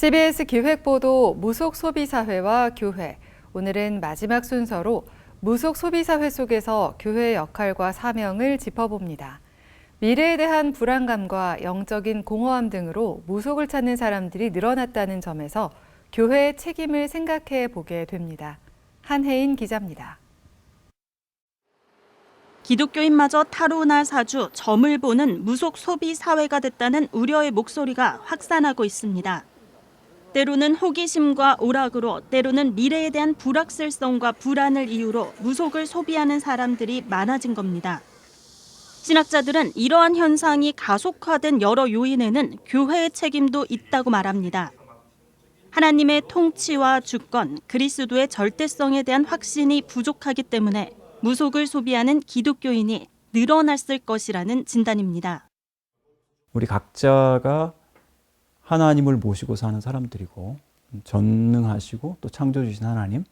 CBS 기획보도 무속 소비사회와 교회. 오늘은 마지막 순서로 무속 소비사회 속에서 교회의 역할과 사명을 짚어봅니다. 미래에 대한 불안감과 영적인 공허함 등으로 무속을 찾는 사람들이 늘어났다는 점에서 교회의 책임을 생각해 보게 됩니다. 한혜인 기자입니다. 기독교인마저 타로나 사주, 점을 보는 무속 소비 사회가 됐다는 우려의 목소리가 확산하고 있습니다. 때로는 호기심과 오락으로, 때로는 미래에 대한 불확실성과 불안을 이유로 무속을 소비하는 사람들이 많아진 겁니다. 신학자들은 이러한 현상이 가속화된 여러 요인에는 교회의 책임도 있다고 말합니다. 하나님의 통치와 주권, 그리스도의 절대성에 대한 확신이 부족하기 때문에 무속을 소비하는 기독교인이 늘어났을 것이라는 진단입니다. 우리 각자가 하나님을 모시고 사는 사람들이고 전능하시고 또 창조주신 하나님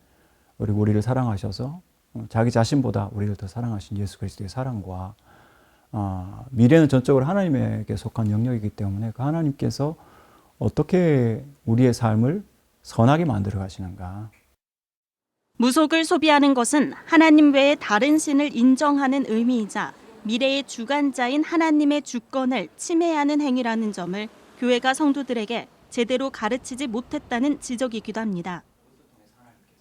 그리고 우리를 사랑하셔서 자기 자신보다 우리를 더 사랑하신 예수 그리스도의 사랑과 아, 미래는 전적으로 하나님에게 속한 영역이기 때문에 그 하나님께서 어떻게 우리의 삶을 선하게 만들어 가시는가. 무속을 소비하는 것은 하나님 외에 다른 신을 인정하는 의미이자 미래의 주관자인 하나님의 주권을 침해하는 행위라는 점을 교회가 성도들에게 제대로 가르치지 못했다는 지적이기도 합니다.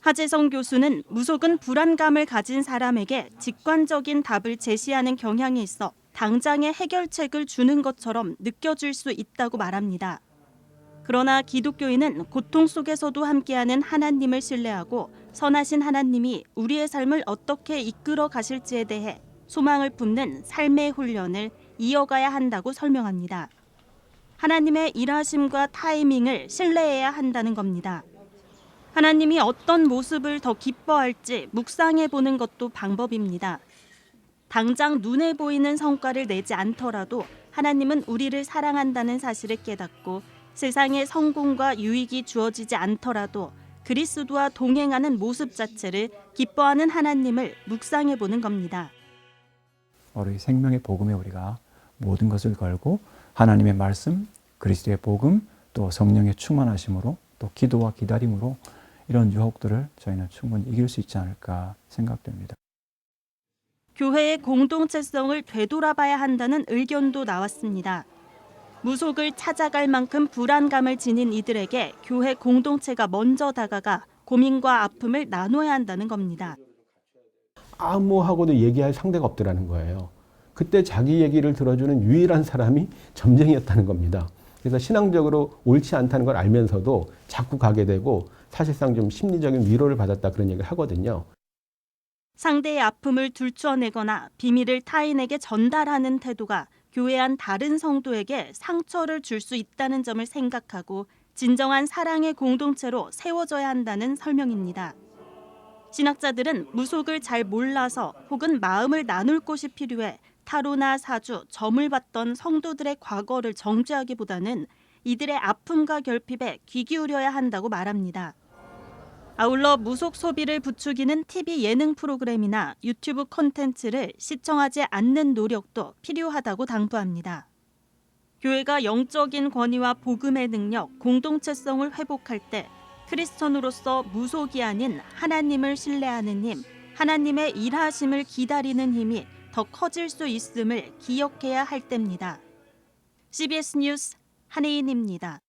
하재성 교수는 무속은 불안감을 가진 사람에게 직관적인 답을 제시하는 경향이 있어 당장의 해결책을 주는 것처럼 느껴질 수 있다고 말합니다. 그러나 기독교인은 고통 속에서도 함께하는 하나님을 신뢰하고 선하신 하나님이 우리의 삶을 어떻게 이끌어 가실지에 대해 소망을 품는 삶의 훈련을 이어가야 한다고 설명합니다. 하나님의 일하심과 타이밍을 신뢰해야 한다는 겁니다. 하나님이 어떤 모습을 더 기뻐할지 묵상해 보는 것도 방법입니다. 당장 눈에 보이는 성과를 내지 않더라도 하나님은 우리를 사랑한다는 사실을 깨닫고 세상에 성공과 유익이 주어지지 않더라도 그리스도와 동행하는 모습 자체를 기뻐하는 하나님을 묵상해 보는 겁니다. 우리 생명의 복음에 우리가 모든 것을 걸고 하나님의 말씀, 그리스도의 복음, 또 성령의 충만하심으로 또 기도와 기다림으로 이런 유혹들을 저희는 충분히 이길 수 있지 않을까 생각됩니다. 교회의 공동체성을 되돌아봐야 한다는 의견도 나왔습니다. 무속을 찾아갈 만큼 불안감을 지닌 이들에게 교회 공동체가 먼저 다가가 고민과 아픔을 나눠야 한다는 겁니다. 아무하고도 얘기할 상대가 없더라는 거예요. 그때 자기 얘기를 들어주는 유일한 사람이 점쟁이였다는 겁니다. 그래서 신앙적으로 옳지 않다는 걸 알면서도 자꾸 가게 되고 사실상 좀 심리적인 위로를 받았다 그런 얘기를 하거든요. 상대의 아픔을 들춰내거나 비밀을 타인에게 전달하는 태도가 교회 안 다른 성도에게 상처를 줄 수 있다는 점을 생각하고 진정한 사랑의 공동체로 세워져야 한다는 설명입니다. 신학자들은 무속을 잘 몰라서 혹은 마음을 나눌 곳이 필요해 타로나 사주, 점을 봤던 성도들의 과거를 정죄하기보다는 이들의 아픔과 결핍에 귀 기울여야 한다고 말합니다. 아울러 무속 소비를 부추기는 TV 예능 프로그램이나 유튜브 콘텐츠를 시청하지 않는 노력도 필요하다고 당부합니다. 교회가 영적인 권위와 복음의 능력, 공동체성을 회복할 때 크리스천으로서 무속이 아닌 하나님을 신뢰하는 힘, 하나님의 일하심을 기다리는 힘이 더 커질 수 있음을 기억해야 할 때입니다. CBS 뉴스 한혜인입니다.